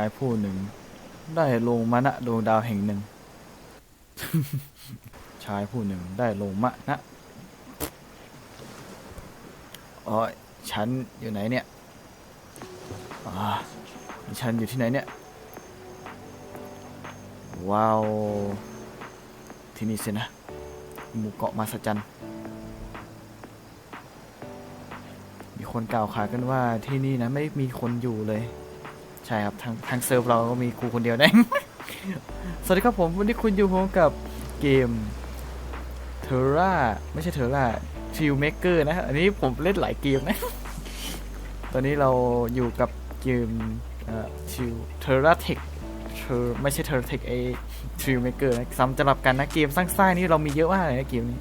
ชายผู้หนึ่ง ได้ลงมาณดวงดาวแห่งหนึ่ง ชายผู้หนึ่งได้ลงมาณอ๋อฉันอยู่ไหนเนี่ยอ่าฉันอยู่ที่ไหนเนี่ย ว้าว ที่นี่สินะ หมู่เกาะมาสจันมีคนกล่าวขานกันว่าที่นี่นะไม่มีคนอยู่เลย ใช่ครับทางทางเซิร์ฟเราก็มีกูคนเดียวนะ สวัสดีครับผมวันนี้คุณอยู่ผมกับเกมเทอร่าไม่ใช่เทอร่าฟิลเมเกอร์นะอันนี้ผมเล่นหลายเกมนะ ตอนนี้เราอยู่กับเกมชิวเทอร่าเทคเทอไม่ใช่เทอร่าเทคเอฟิลเมเกอร์นะซ้ำจะรับกันนะเกมสร้างสร้างนี่เรามีเยอะมากเลยนะเกมนี้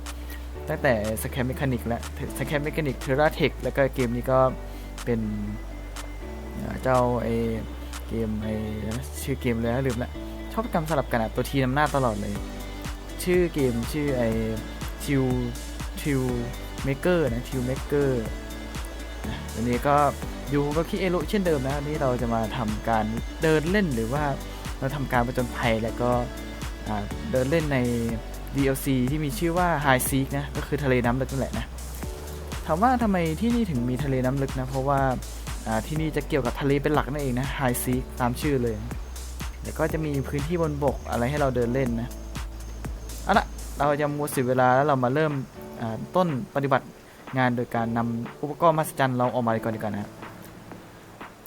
ตั้งแต่สแคมเมคานิกและสแคมเมคานิกเทอร่าเทคแล้วก็เกมนี้ก็เป็นเจ้าไอ เกมไอชื่อเกมเลยนะลืมละชอบกำสลับกันอะตัวทีนำหน้าตลอดเลย ชื่อเกมชื่อไอทิวทิวเมเกอร์นะทิวเมเกอร์วันนี้ก็อยู่กับคิเอโรเช่นเดิมนะวันนี้เราจะมาทำการเดินเล่นหรือว่าเราทำการประจนภัยแล้วก็เดินเล่นใน DLC ที่มีชื่อว่า High Seek นะ ก็คือทะเลน้ำลึกนั่นแหละนะ ถามว่าทำไมที่นี่ถึงมีทะเลน้ำลึกนะ เพราะว่า ที่นี่จะเกี่ยวกับทะเลเป็นหลักนั่นเองนะ High Seek ตามชื่อเลยแล้วก็จะมีพื้นที่บนบกอะไรให้เราเดินเล่นนะเอาละเราจะมัวเสียเวลาแล้วเรามาเริ่มต้นปฏิบัติงานโดยการนำอุปกรณ์มหัศจรรย์เราออกมาก่อนดีกว่านะ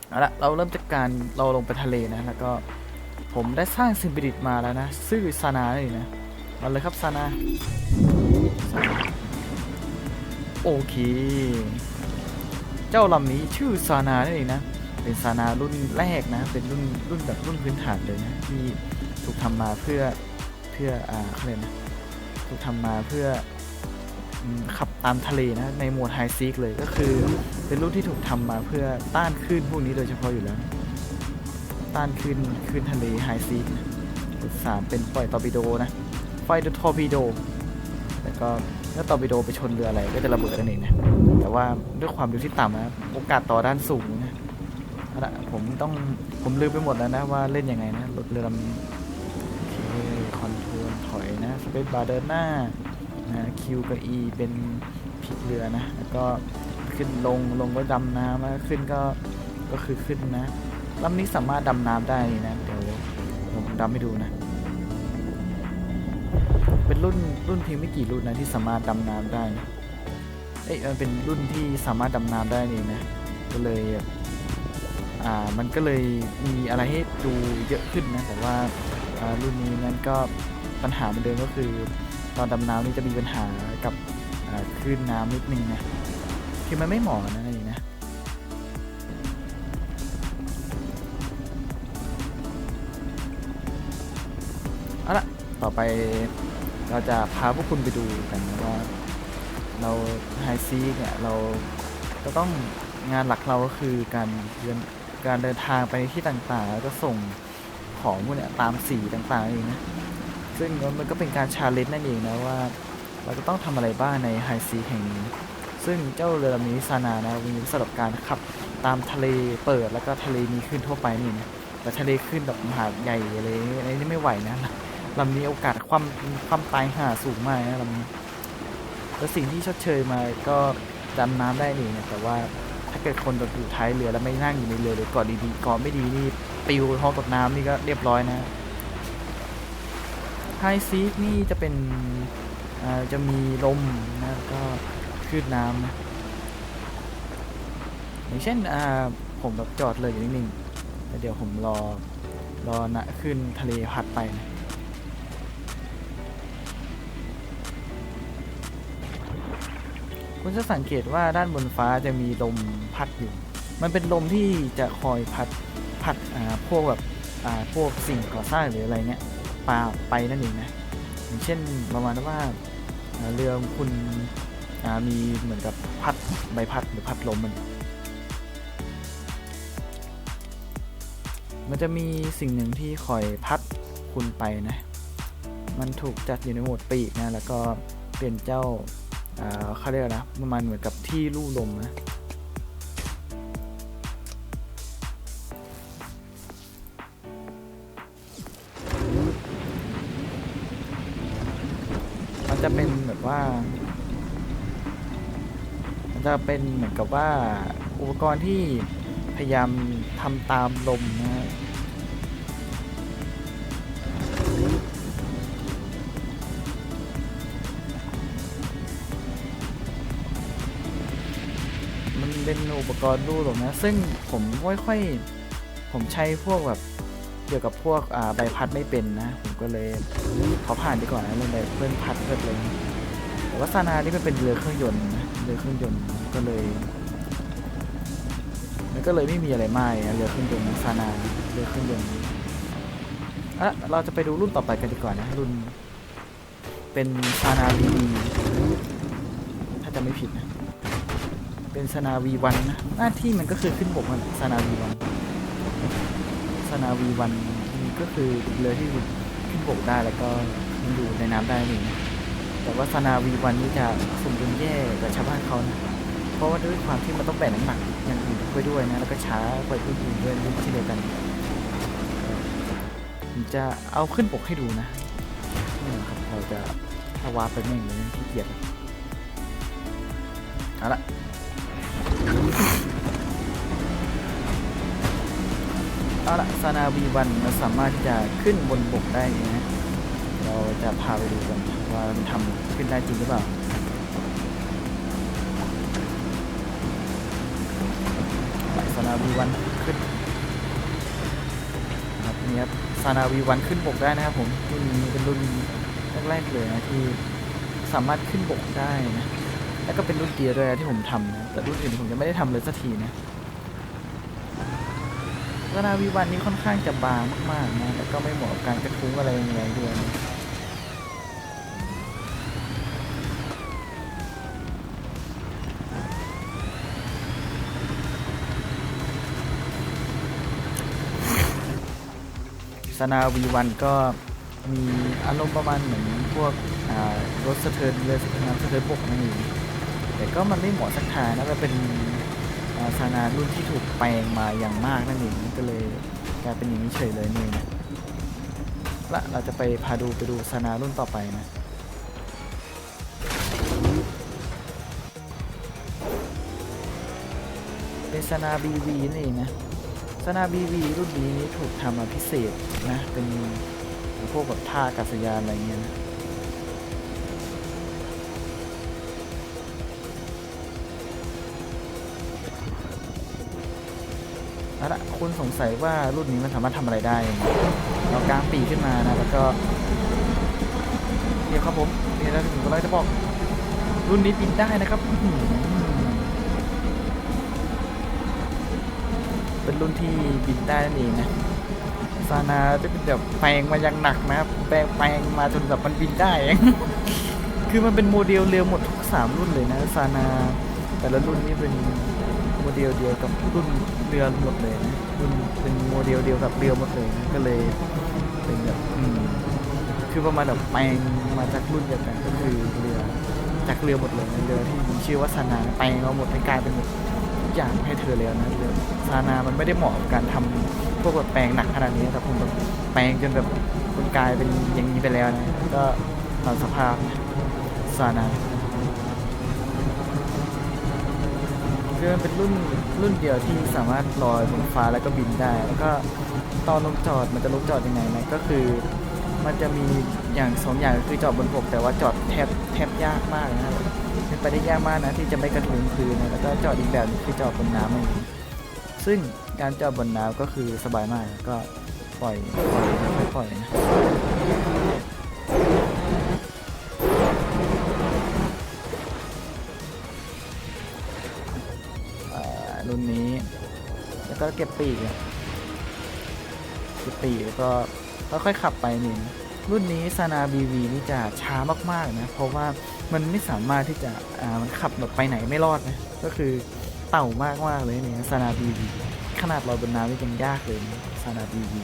เอาละเราเริ่มจากการเราลงไปทะเลนะแล้วก็ผมได้สร้างสิ่งประดิษฐ์มาแล้วนะซื่อซานาเลยนะมาเลยครับซานาโอเค เจ้าลำนี้ชื่อซานานั่นเองนะ เป็นซานารุ่นแรกนะ เป็นรุ่นรุ่นแบบรุ่นพื้นฐานเลยนะ ที่ถูกทำมาเพื่อเพื่ออ่าเขาเรียกนะถูกทำมาเพื่อขับตามทะเลนะในโหมดไฮซีกเลยก็คือเป็นรุ่นที่ถูกทำมาเพื่อต้านคลื่นพวกนี้โดยเฉพาะอยู่แล้ว ต้านคลื่นคลื่นทะเลไฮซีกนะสามเป็นปล่อยตอร์ปิโดนะไฟดูทอร์ปิโดแล้วก็ ถ้าตอร์ปิโดไปชนเรืออะไรก็จะระเบิดนั่นเองนะ แต่ว่าด้วยความเร็วที่ต่ำนะโอกาสต่อด้านสูงนะเอาละผมต้องผมลืมไปหมดแล้วนะว่าเล่นยังไงนะรถเรือลำนี้โอคอนโทรลถอยนะสเปซบาร์เดินหน้านะคิวกับ E เป็นพลิกเรือนะ แล้วก็ขึ้นลงลงก็ดำน้ำแล้วขึ้นก็ก็คือขึ้นนะลำนี้สามารถดำน้ำได้นะ เดี๋ยวผมดำให้ดูนะ เป็นรุ่นรุ่นเพียงไม่กี่รุ่นนะที่สามารถดำน้ำได้เอ้ยมันเป็นรุ่นที่สามารถดำน้ำได้นี่นะก็เลยอ่ามันก็เลยมีอะไรให้ดูเยอะขึ้นนะแต่ว่าารุ่นนี้นั้นก็ปัญหาเหมือนเดิมก็คือ ตอนดำน้ำนี่จะมีปัญหากับคลื่นน้ำนิดนึงนะคือมันไม่เหมาะนะนี่นะเอาละต่อไป เราจะพาพวกคุณไปดูกันนะว่าเราไฮซีเนี่ยเราก็ต้องงานหลักเราก็คือการเดินการเดินทางไปที่ต่างๆ แล้วก็ส่งของพวกเนี้ยตามสีต่างๆเองนะซึ่งมันก็เป็นการชาเลนจ์นั่นเองนะว่า เราจะต้องทำอะไรบ้างในไฮซีแห่งนี้ซึ่งเจ้าเรือลำนี้ซานานะมีสำหรับการขับตามทะเลเปิดแล้วก็ทะเลมีขึ้นทั่วไปนี่นะแต่ทะเลขึ้นแบบมหาใหญ่อะไรอันนี้ไม่ไหวนะ ลำนี้โอกาสความความตายหาสูงมากนะลำนี้แล้วสิ่งที่ชดเชยมาก็ดำน้ำได้นี่นะแต่ว่าถ้าเกิดคนแบบอยู่ท้ายเรือแล้วไม่นั่งอยู่ในเรือหรือเกาะดีๆเกาะไม่ดีนี่ปิวท้องตกน้ำนี่ก็เรียบร้อยนะไฮซีกนี่จะเป็นจะมีลมนะก็คลื่นน้ำนะอย่างเช่นผมแบบจอดเลยอยู่นิ่งๆแล้วเดี๋ยวผมรอรอนะขึ้นทะเลพัดไปนะ คุณจะสังเกตว่าด้านบนฟ้าจะมีลมพัดอยู่ มันเป็นลมที่จะคอยพัดพัดอ่าพวกแบบอ่าพวกสิ่งก่อสร้างหรืออะไรเงี้ยปาไปนั่นเองนะอย่างเช่นประมาณว่าเรือคุณมีเหมือนกับพัดใบพัดหรือพัดลมมัน มันจะมีสิ่งหนึ่งที่คอยพัดคุณไปนะ มันถูกจัดอยู่ในหมวดปีกนะ แล้วก็เป็นเจ้า เขาเรียกนะประมาณเหมือนกับที่ลู่ลมนะมันจะเป็นแบบว่า มันจะเป็นเหมือนกับว่าอุปกรณ์ที่พยายามทำตามลมนะ อุปกรณ์รูดหรอกนะ ซึ่งผมไม่ค่อย ผมใช้พวกแบบเกี่ยวกับพวกใบพัดไม่เป็นนะ ผมก็เลยขอผ่านดีกว่านนะเรื่องใบเพื่อนพัดเพื่อนเลยแต่ว่าซานานี่มันเป็นเรือเครื่องยนต์นะเรือเครื่องยนต์ก็เลยมันก็เลยไม่มีอะไรมากนะเรือเครื่องยนต์ซานาเรือเครื่องยนต์อะเราจะไปดูรุ่นต่อไปกันดีกว่านะรุ่นเป็นซานาบีถ้าจะไม่ผิดนะ เป็นซานาวีวันนะหน้าที่มันก็คือขึ้นบกมันซานาวีวันซานาวีวันก็คือเรือที่ขึ้นบกได้แล้วก็มันอยู่ในน้ำได้นี่นะแต่ว่าซานาวีวันนี่จะสมดุลแย่กับชาวบ้านเขานะเพราะว่าด้วยความที่มันต้องแบกน้ำหนักอย่างอื่นไปด้วยนะแล้วก็ช้ากว่าอื่นด้วยรุ่นที่เดียวกันผมจะเอาขึ้นบกให้ดูนะนี่ครับเราจะถ้าวาร์ปไปแม่งเลยที่เกียจเอาละ เอาละซานาวีวันเราสามารถที่จะขึ้นบนบกได้นะ เราจะพาไปดูกันว่ามันทำขึ้นได้จริงหรือเปล่าซานาวีวันขึ้นครับนี่ครับซานาวีวันขึ้นบกได้นะครับผมรุ่นนี้เป็นรุ่นแรกๆเลยนะที่สามารถขึ้นบกได้นะ แล้วก็เป็นรุ่นเดียวด้วยนะที่ผมทำนะแต่รุ่นอื่นผมยังไม่ได้ทำเลยสักทีนะกนาวีวันนี้ค่อนข้างจะบางมากๆนะ แล้วก็ไม่เหมาะกับการกระทุ้งอะไรยังไงด้วยนะสนาวีวันก็มีอารมณ์ประมาณเหมือนพวกรถสะเทินเรือสะเทินน้ำสะเทินบกนั่นเอง แต่ก็มันไม่เหมาะสักทางนะมันเป็นอ่าซานารุ่นที่ถูกแปลงมาอย่างมากนั่นเองก็เลยกลายเป็นอย่างนี้เฉยเลยนี่นะละเราจะไปพาดูไปดูซานารุ่นต่อไปนะเป็นซานาบีวีนี่นะซานาบีวีรุ่นนี้ถูกทำมาพิเศษนะเป็นพวกแบบท่าอากาศยานอะไรเงี้ยนะ เอาละคุณสงสัยว่ารุ่นนี้มันสามารถทำอะไรได้เรากางปีกขึ้นมานะ แล้วก็เดี๋ยวครับผมเดี๋ยวเราถึงเราจะบอก รุ่นนี้บินได้นะครับ เป็นรุ่นที่บินได้นั่นเองนะซานาจะเป็นแบบแปลงมาอย่างหนักนะครับแปลงแปลงมาจนแบบมันบินได้ คือมันเป็นโมเดลเรือหมดทุกสามรุ่นเลยนะซานาแต่ละรุ่นนี่เป็น โมเดลเดียวกับรุ่นเรือหมดเลยนะรุ่นเป็นโมเดลเดียวกับเรือหมดเลยนะก็เลยเป็นแบบอืมคือประมาณแบบแปลงมาจากรุ่นเดียวกันก็คือเรือจากเรือหมดเลยนะเรือที่มีชื่อว่าซานาแปลงมาหมดให้กลายเป็นแบบทุกอย่างให้เธอแล้วนะเรือซานามันไม่ได้เหมาะกับการทำพวกแบบแปลงหนักขนาดนี้แต่ผมแบบแปลงจนแบบมันกลายเป็นอย่างนี้ไปแล้วนะก็ตามสภาพนะซานา คือมันเป็นรุ่นรุ่นเดียวที่สามารถลอยบนฟ้าแล้วก็บินได้ แล้วก็ตอนลงจอดมันจะลงจอดยังไงนะก็คือ มันจะมีอย่างสองอย่างก็คือจอดบนบกแต่ว่าจอดแทบแทบยากมากนะเป็นไปได้ยากมากนะที่จะไม่กระทุ้งคืนนะแล้วก็จอดอีกแบบนึงคือจอดบนน้ำเองซึ่งการจอดบนน้ำก็คือสบายมากก็ปล่อยปล่อยปล่อยนะ ก็เก็บปีกเก็บปีกแล้วก็ค่อยๆขับไปนี่รุ่นนี้ซานาบีวีนี่จะช้ามากๆนะ เพราะว่ามันไม่สามารถที่จะอ่ามันขับแบบไปไหนไม่รอดนะก็คือเต่ามากมากๆเลยเนี่ยซานาบีวีขนาดลอยบนน้ำนี่ยังยากเลยนะซานาบีวี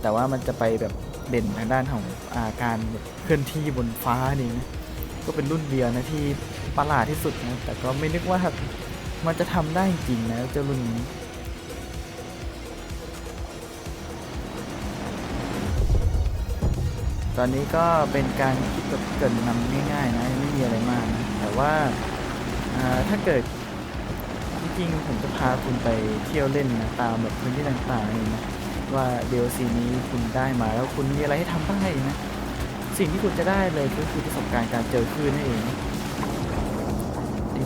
แต่ว่ามันจะไปแบบเด่นทางด้านของอาการเคลื่อนที่บนฟ้านี่นะก็เป็นรุ่นเดียวนะที่ประหลาดที่สุดนะแต่ก็ไม่นึกว่า มันจะทำได้จริงนะเจ้ารุ่นนี้ตอนนี้ก็เป็นการแบบเกินนำง่ายๆนะไม่มีอะไรมากนะแต่ว่าถ้าเกิดจริงๆผมจะพาคุณไปเที่ยวเล่นนะตามแบบพื้นที่ต่างๆนี่นะว่า DLC นี้คุณได้มาแล้วคุณมีอะไรให้ทำบ้างนะสิ่งที่คุณจะได้เลยก็คือประสบการณ์การเจอคลื่นนั่นเองอย่าง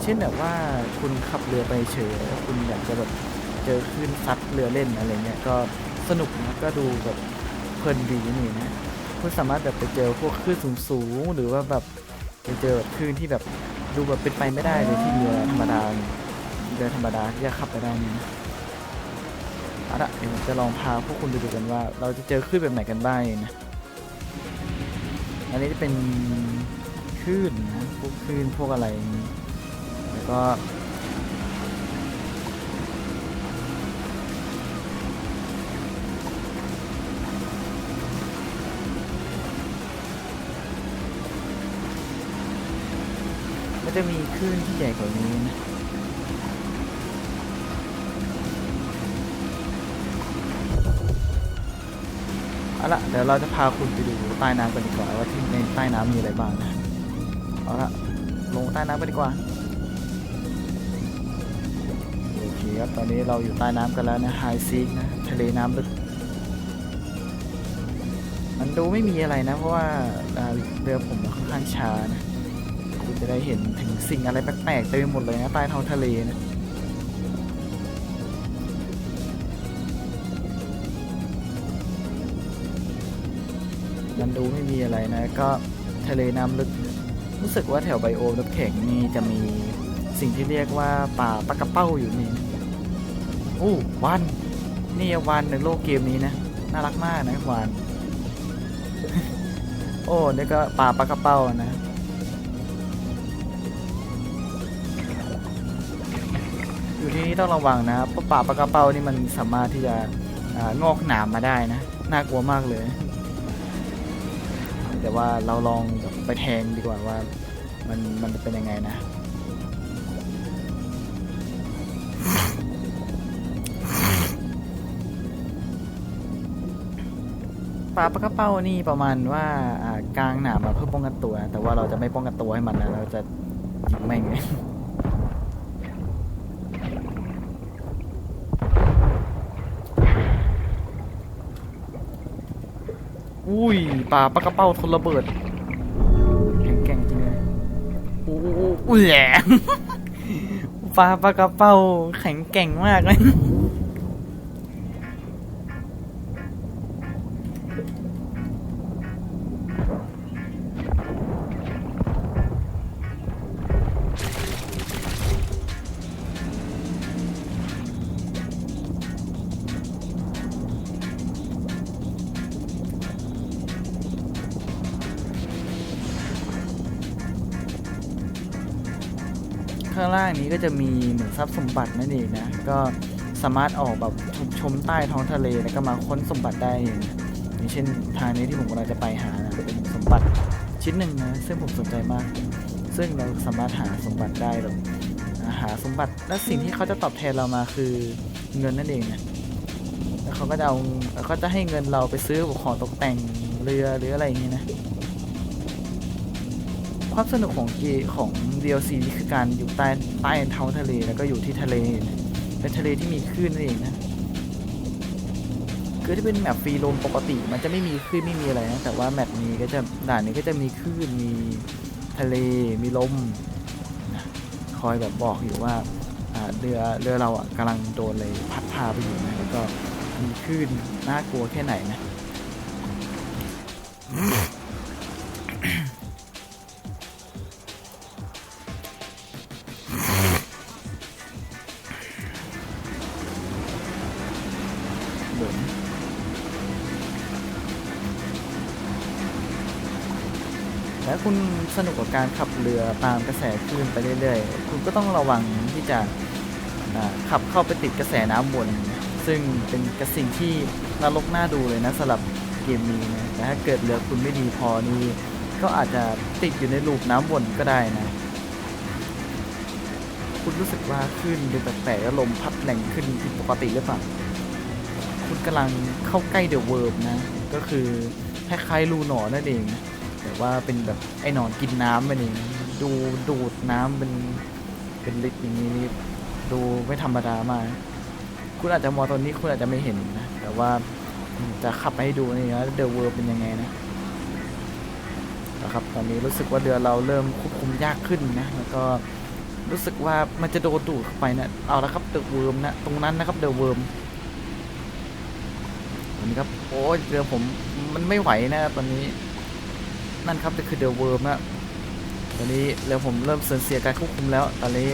เช่นแบบว่าคุณขับเรือไปเฉยแล้วคุณอยากจะแบบเจอคลื่นซัดเรือเล่นอะไรเงี้ยก็สนุกนะก็ดูแบบเพลินดีนี่นะคุณสามารถแบบไปเจอพวกคลื่นสูงๆหรือว่าแบบไปเจอแบบคลื่นที่แบบดูแบบเป็นไปไม่ได้เลยที่เรือธรรมดาเรือธรรมดาที่จะขับไปได้นี่นะเอาละเดี๋ยวผมจะลองพาพวกคุณไปดูกันว่า เราจะเจอคลื่นแบบไหนกันบ้างนะอันนี้จะเป็นคลื่นนะพวกคลื่นพวกอะไร ก็มันจะมีคลื่นที่ใหญ่กว่านี้นะเอาละเดี๋ยวเราจะพาคุณไปดูใต้น้ำกันดีกว่าว่าที่ในใต้น้ำมีอะไรบ้างนะเอาละลงใต้น้ำกันดีกว่า ครับ ตอนนี้เราอยู่ใต้น้ำกันแล้วนะไฮซีกนะ ทะเลน้ำลึก มันดูไม่มีอะไรนะ เพราะว่าเรือผมค่อนข้างช้านะ คุณจะได้เห็นถึงสิ่งอะไรแปลกๆเต็มไปหมดเลยนะใต้ท้องทะเลนะมันดูไม่มีอะไรนะ ก็ทะเลน้ำลึก รู้สึกว่าแถวไบโอมน้ำแข็งนี่จะมีสิ่งที่เรียกว่าป่าปลากระเป้าอยู่นี่ อู้วานนี่วานในโลกเกมนี้นะ น่ารักมากนะวานโอ้นี่ก็ป่าปลากระเป้านะ อยู่ที่นี่ต้องระวังนะเพราะป่าปลากระเป้านี่มันสามารถที่จะองอกหนามมาได้นะ น่ากลัวมากเลย แต่ว่าเราลองไปแทงดีกว่าว่า มันมันจะเป็นยังไงนะ ปลาปลากระเป้านี่ประมาณว่าอ่ากลางหนามมาเพื่อป้องกันตัวแต่ว่าเราจะไม่ป้องกันตัวให้มันนะเราจะยิงแม่งเลยอุ้ยปลาปลากระเป้าทนระเบิดแข็งแกร่งจริงเลยอู้อู้อู้อู้แหลมปลาปลากระเป้าแข็งแกร่งมากเลย นี้ก็จะมีเหมือนทรัพย์สมบัตินั่นเองนะ ก็สามารถออกแบบชมชมใต้ท้องทะเลแล้วก็มาค้นสมบัติได้เองอย่างเช่นทางนี้ที่ผมกำลังจะไปหานะเป็นสมบัติชิ้นหนึ่งนะซึ่งผมสนใจมาก ซึ่งเราสามารถหาสมบัติได้แบบหาสมบัติและสิ่งที่เขาจะตอบแทนเรามาคือเงินนั่นเองนะแล้วเขาก็จะเอาแล้วก็จะให้เงินเราไปซื้อของตกแต่งเรือหรืออะไรอย่างนี้นะ ความสนุกของเกมของ DLC นี่คือการอยู่ใต้ใต้ท้องทะเลแล้วก็อยู่ที่ทะเลนะเป็นทะเลที่มีคลื่นนั่นเองนะคือที่เป็นแมปฟรีโรมปกติ มันจะไม่มีคลื่นไม่มีอะไรนะแต่ว่าแมปนี้ก็จะด่านนี้ก็จะมีคลื่นมีทะเลมีลมนะคอยแบบบอกอยู่ว่าอ่าเรือเรือเราอะกำลังโดนเลยพัดพาไปอยู่นะแล้วก็มีคลื่นน่ากลัวแค่ไหนนะ สนุกกับการขับเรือตามกระแสคลื่นไปเรื่อยๆ คุณก็ต้องระวังที่จะขับเข้าไปติดกระแสน้ำวนซึ่งเป็นกระสิ่งที่นรกน่าดูเลยนะสำหรับเกมนี้นะแต่ถ้าเกิดเรือคุณไม่ดีพอนี่ก็อาจจะติดอยู่ในลูปน้ำวนก็ได้นะ คุณรู้สึกว่าคลื่นดูแปลกๆแล้วลมพัดแรงขึ้นผิดปกติหรือเปล่าคุณกำลังเข้าใกล้เดอะเวิร์นะ ก็คือคล้ายๆรูหนอนนั่นเองนะ แต่ว่าเป็นแบบไอ้หนอนกินน้ำมันเองดูดูดน้ำเป็นเป็นลิตรอย่างนี้นี่ดูไม่ธรรมดามากคุณอาจจะมองตอนนี้คุณอาจจะไม่เห็นนะแต่ว่าจะขับไปให้ดูนี่นะเดอะเวิร์เป็นยังไงนะนะครับตอนนี้รู้สึกว่าเรือเราเริ่มควบคุมยากขึ้นนะแล้วก็รู้สึกว่ามันจะโดนดูดเข้าไปนะเอาละครับเดอะเวิร์มนะตรงนั้นนะครับเดอะเวิร์มตอนนี้ครับโอ้ยเรือผมมันไม่ไหวนะตอนนี้ นั่นครับคือเดอะเวิร์มนะตอนนี้เรือผมเริ่มเสื่อมเสียการควบคุมแล้วตอนนี้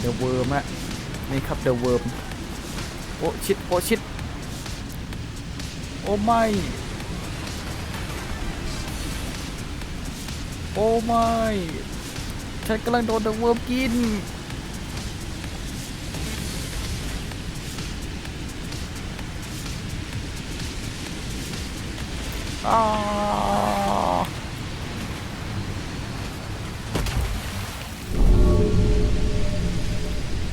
เดอะเวิร์มอะนี่ครับเดอะเวิร์มโอ้ชิดโอ้ชิดโอ้ไม่โอ้ไม่ฉันกำลังโดนเดอะเวิร์มกิน อ้าว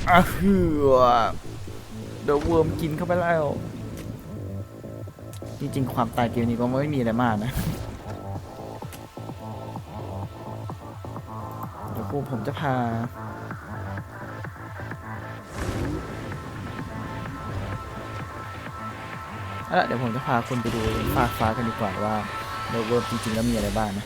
อะเหือเดอะเวิร์มกินเข้าไปแล้ว จริงๆ ความตายเกมนี้ก็ไม่มีอะไรมากนะ เดี๋ยวกูผมจะพา เอาละเดี๋ยวผมจะพาคุณไปดูฟากฟ้ากันดีกว่าว่าเดอะเวิร์จริงๆแล้วมีอะไรบ้างนะ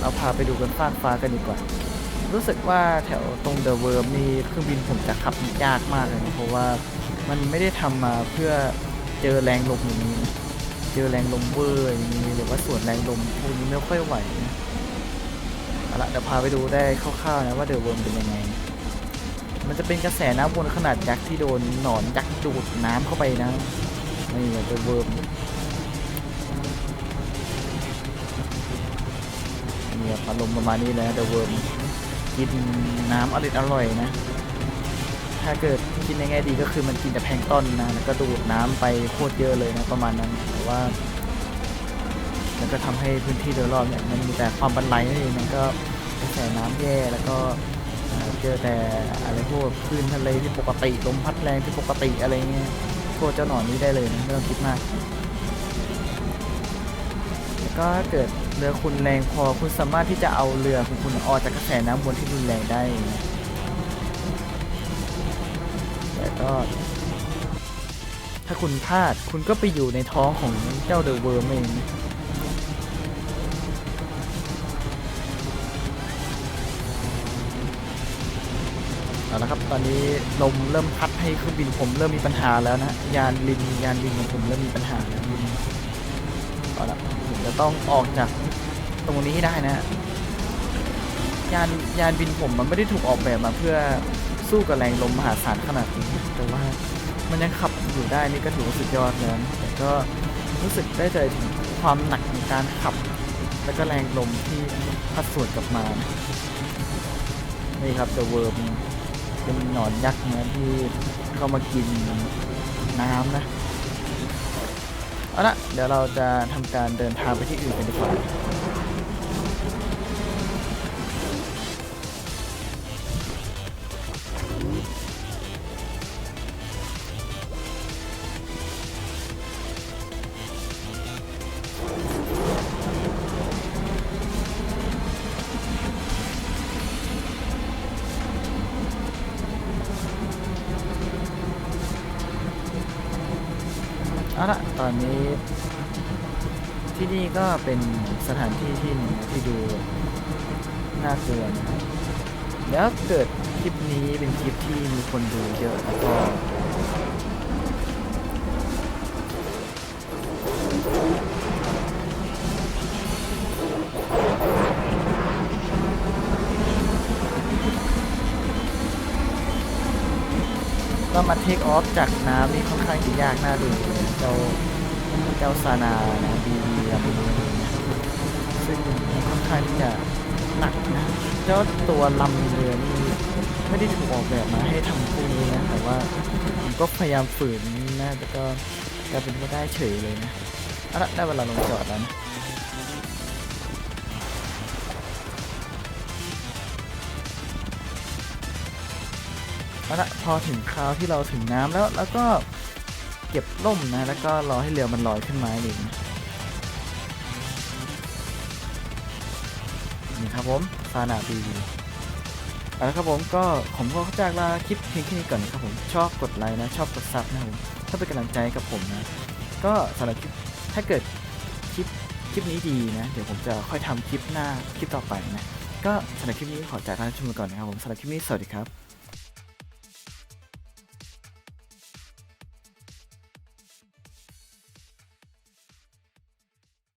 เราพาไปดูกันฟากฟ้ากันดีกว่า รู้สึกว่าแถวตรงเดอะเวิร์มนี่เครื่องบินผมจะขับยากมากเลยนะเพราะว่ามันไม่ได้ทำมาเพื่อเจอแรงลมอย่างนี้ เจอแรงลมเวอร์อย่างนี้หรือว่าส่วนแรงลมพวกนี้ไม่ค่อยไหวนะ เอาละเดี๋ยวพาไปดูได้คร่าวๆนะว่าเดอะเวิร์มเป็นยังไง มันจะเป็นกระแสน้ำวนขนาดยักษ์ที่โดนหนอนยักษ์ดูดน้ำเข้าไปนะนี่เดอะเวิร์มเนี่ยอารมณ์ประมาณนี้เลยเดอะเวิร์มกินน้ำอร่อยอร่อยนะ ถ้าเกิดคิดในแง่ดีก็คือมันกินแต่แพลงต้นนะแล้วก็ดูดน้ำไปโคตรเยอะเลยนะประมาณนั้นแต่ว่า มันก็ทำให้พื้นที่โดยรอบเนี่ยมันมีแต่ความบันไลนั่นเองมันก็กระแสน้ำแย่แล้วก็เจอแต่อะไรพวกคลื่นทะเลที่ปกติลมพัดแรงที่ปกติอะไรเงี้ยโทษเจ้าหนอนนี้ได้เลยนะไม่ต้องคิดมากแล้วก็เกิดเรือคุณแรงพอคุณสามารถที่จะเอาเรือของคุณออกจากกระแสน้ำวนที่รุนแรงได้แต่ก็ ถ้าคุณพลาดคุณก็ไปอยู่ในท้องของเจ้าเดอะเวิร์มเอง เอาละครับ ตอนนี้ลมเริ่มพัดให้เครื่องบินผมเริ่มมีปัญหาแล้วนะ ยานลินยานลินของผมเริ่มมีปัญหาแล้วนเอาละผมจะต้องออกจากตรงนี้ให้ได้นะ ยานยานบินผมมันไม่ได้ถูกออกแบบมาเพื่อสู้กับแรงลมมหาศาลขนาดนี้แต่ว่ามันยังขับอยู่ได้นี่ก็ถือว่าสุดยอดแล้วแต่ก็รู้สึกได้ใจถึงความหนักในการขับ แล้วก็แรงลมที่พัดสวนกลับมา นี่ครับ The Worm เป็นหนอนยักษ์นะที่เข้ามากินน้ำนะเอาละเดี๋ยวเราจะทำการเดินทางไปที่อื่นกันดีกว่าเอา เป็นสถานที่ที่ที่ดูน่ากลัวนะครับแล้วเกิดคลิปนี้เป็นคลิปที่มีคนดูเยอะแล้วก็ก็มาเทคออฟจากน้ำนี่ค่อนข้างจะยากน่าดูเลยเจ้าเจ้าซานานะบีบีอะไรพ คันงที่จะหนักนะแล้วตัวลำเรือนี่ไม่ได้ถูกออกแบบมาให้ทำพวกนี้นะแต่ว่าผมก็พยายามฝืนนะแต่ก็กลายเป็นว่าได้เฉยเลยนะเอาละได้เวลาลงจอดแล้วนะเอาละพอถึงคราวที่เราถึงน้ำแล้วแล้วก็เก็บล่มนะ แล้วก็รอให้เรือมันลอยขึ้นมาเอง ผมซานาบีเอาละครับผมก็ผมก็จากลาคลิปเพียงแค่นี้ก่อนนะครับผมชอบกดไลค์นะ ชอบกดซับนะผมถ้าเป็นกำลังใจกับผมนะ ก็สำหรับคลิปถ้าเกิดคลิปคลิปนี้ดีนะ เดี๋ยวผมจะค่อยทำคลิปหน้าคลิปต่อไปนะ ก็สำหรับคลิปนี้ขอจากท่านชมก่อนนะครับผมสำหรับคลิปนี้สวัสดีครับ